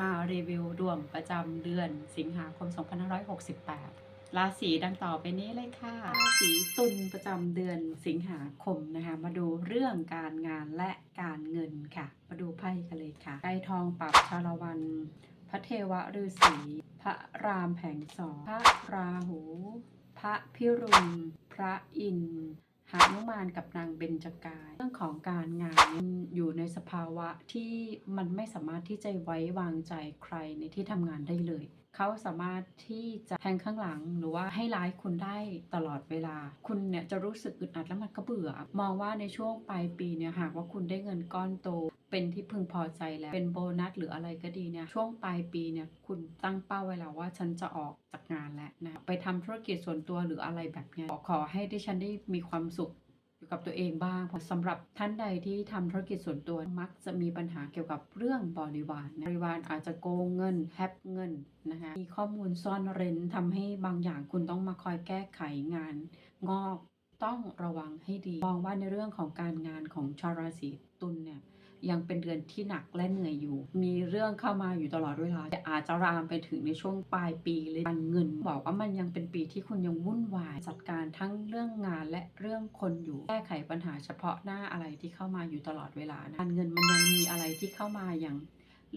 มารีวิวดวงประจำเดือนสิงหาคม 2568 ราศีดังต่อไปนี้เลยค่ะ ราศีตุลประจำเดือนสิงหาคมนะคะ มาดูเรื่องการงานและการเงินค่ะ มาดูไพ่กันเลยค่ะไก่ทองปรับชาละวัน พระเทวฤาษีพระรามแผงสอนพระราหู พระพิรุณ พระอินทร์ หานุมานกับนางเบญจกาย เรื่องของการงานอยู่ในสภาวะที่มันไม่สามารถที่จะไว้วางใจใครในที่ทำงานได้เลยเขาสามารถที่จะแทงข้างหลังหรือว่าให้ร้ายคุณได้ตลอดเวลา คุณเนี่ยจะรู้สึกอึดอัดแล้วมันก็เบื่อ มองว่าในช่วงปลายปีเนี่ยหากว่าคุณได้เงินก้อนโต เป็นที่พึงพอใจแล้วเป็นโบนัสหรืออะไรก็ดีเนี่ยช่วงปลายปีเนี่ยคุณตั้งเป้าไว้แล้วว่าฉันจะออกจากงานแล้วนะไปทำธุรกิจส่วนตัวหรืออะไรแบบเนี้ยขอขอให้ดิฉันได้มีความสุข อยู่กับตัวเองบ้างพราะสำหรับท่านใดที่ทำธุรกิจส่วนตัวมักจะมีปัญหาเกี่ยวกับเรื่องบริวารบริวารอาจจะโกงเงินแฮปเงินนะคะมีข้อมูลซ่อนเร้นทำให้บางอย่างคุณต้องมาคอยแก้ไขงานงอก ต้องระวังให้ดีมองว่าในเรื่องของการงานของชาวราศีตุลเนี่ยยังเป็นเดือนที่หนักและเหนื่อยอยู่ มีเรื่องเข้ามาอยู่ตลอดเวลาแต่อาจจะรามไปถึงในช่วงปลายปีเลยการเงิน บอกว่ามันยังเป็นปีที่คุณยังวุ่นวายจัดการทั้งเรื่องงานและเรื่องคนอยู่แก้ไขปัญหาเฉพาะหน้าอะไรที่เข้ามาอยู่ตลอดเวลานะการเงินมันยังมีอะไรที่เข้ามาอย่าง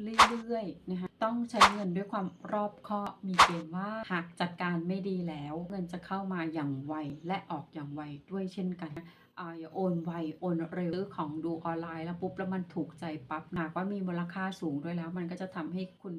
เรื่อยๆนะคะ ต้องใช้เงินด้วยความรอบคอบมีเกณฑ์ว่าหากจัดการไม่ดีแล้ว เงินจะเข้ามาอย่างไวและออกอย่างไวด้วยเช่นกันอ่าอย่าโอนไวโอนเร็วซื้อของดูออนไลน์แล้วปุ๊บแล้วมันถูกใจปั๊บหากว่ามีมูลค่าสูงด้วยแล้ว มันก็จะทำให้คุณ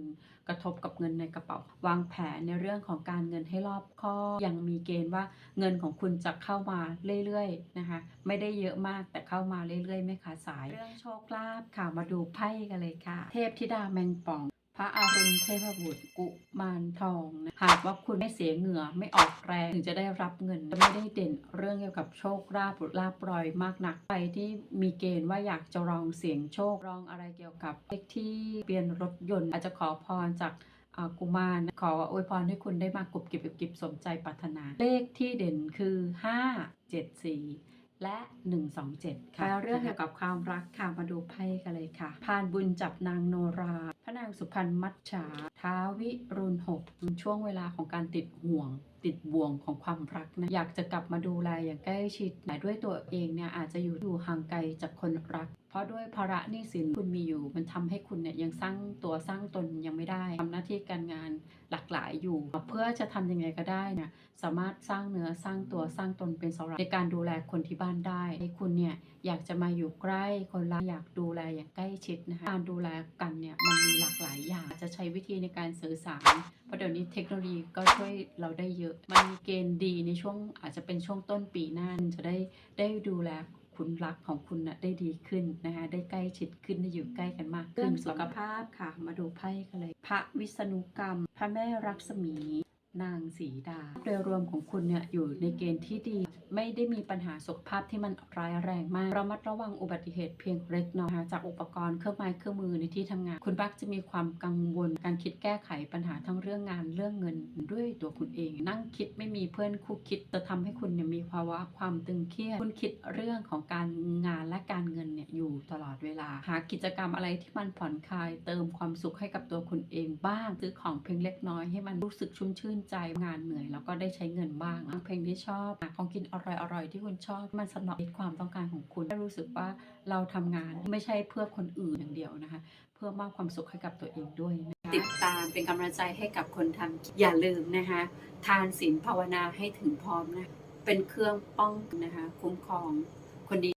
กระทบกับเงินในกระเป๋า วางแผนในเรื่องของการเงินให้รอบคอบยังมีเกณฑ์ว่าเงินของคุณจะเข้ามาเรื่อยๆนะคะ ไม่ได้เยอะมากแต่เข้ามาเรื่อยๆ ไม่ขาดสาย เรื่องโชคลาภค่ะมาดูไพ่กันเลยค่ะ เทพธิดาแมงป่อง พระอารุณเทพบุตรกุมารทองนะหากว่าคุณไม่เสียเหงื่อไม่ออกแรงถึงจะได้รับเงินจะไม่ได้เด่นเรื่องเกี่ยวกับโชคลาภลาบปลอยมากนักใครที่มีเกณฑ์ว่าอยากจะลองเสี่ยงโชคลองอะไรเกี่ยวกับเลขที่เปลี่ยนรถยนต์ อาจจะขอพรจากอากุมารนะขออวยพรให้คุณได้มากรุบกิบกิบสมใจปรารถนา เลขที่เด่นคือ 5 7 4 และ 127 ค่ะเรื่องเกี่ยวกับความรักค่ะมาดูไพ่กันเลยค่ะพานบุญจับนางโนรา พระนางสุพรรณมัจฉาท้าวิรุณหกช่วงเวลาของการติดห่วงติดบ่วงของความรักนะอยากจะกลับมาดูแลอย่างใกล้ชิดแต่ด้วยตัวเองเนี่ยอาจจะอยู่อยู่ห่างไกลจากคนรัก เพราะด้วยภาระหนี้สินคุณมีอยู่ มันทำให้คุณเนี่ยยังสร้างตัวสร้างตนยังไม่ได้ทำหน้าที่การงานหลากหลายอยู่ เพื่อจะทำยังไงก็ได้เนี่ยสามารถสร้างเนื้อสร้างตัวสร้างตนเป็นสาหลักในการดูแลคนที่บ้านได้ให้คุณเนี่ยอยากจะมาอยู่ใกล้คนรักอยากดูแลอย่างใกล้ชิดนะคะการดูแลกันเนี่ยมันมีหลากหลายอย่างจะใช้วิธีในการสื่อสารเพราะเดี๋ยวนี้เทคโนโลยีก็ช่วยเราได้เยอะ มันมีเกณฑ์ดีในช่วงอาจจะเป็นช่วงต้นปีหน้าจะได้ได้ดูแล คุณรักของคุณนะได้ดีขึ้นนะคะได้ใกล้ชิดขึ้นได้อยู่ใกล้กันมากขึ้นเรื่องสุขภาพค่ะ มาดูไพ่กันเลย พระวิษณุกรรม พระแม่รักษมี นางสีดา โดยรวมของคุณเนี่ยอยู่ในเกณฑ์ที่ดี ไม่ได้มีปัญหาสุขภาพที่มันร้ายแรงมากระมัดระวังอุบัติเหตุเพียงเล็กน้อยจากอุปกรณ์เครื่องไม้เครื่องมือในที่ทำงาน คุณบักจะมีความกังวล การคิดแก้ไขปัญหาทั้งเรื่องงานเรื่องเงินด้วยตัวคุณเอง นั่งคิดไม่มีเพื่อนคู่คิดจะทำให้คุณเนี่ยมีภาวะความตึงเครียดคุณคิดเรื่องของการงานและการเงินเนี่ยอยู่ตลอดเวลา หากิจกรรมอะไรที่มันผ่อนคลาย เติมความสุขให้กับตัวคุณเองบ้างซื้อของเพียงเล็กน้อยให้มันรู้สึกชุ่มชื่นใจงานเหนื่อยแล้วก็ได้ใช้เงินบ้าง เพลงที่ชอบของกินอร่อยๆที่คุณชอบมันสนองความต้องการของคุณรู้สึกว่าเราทำงานไม่ใช่เพื่อคนอื่นอย่างเดียวนะคะ เพื่อมอบความสุขให้กับตัวเองด้วยนะคะติดตามเป็นกำลังใจให้กับคนทำอย่าลืมนะคะทานศีลภาวนาให้ถึงพร้อมนะเป็นเครื่องป้องนะคะคุ้มครองคนดี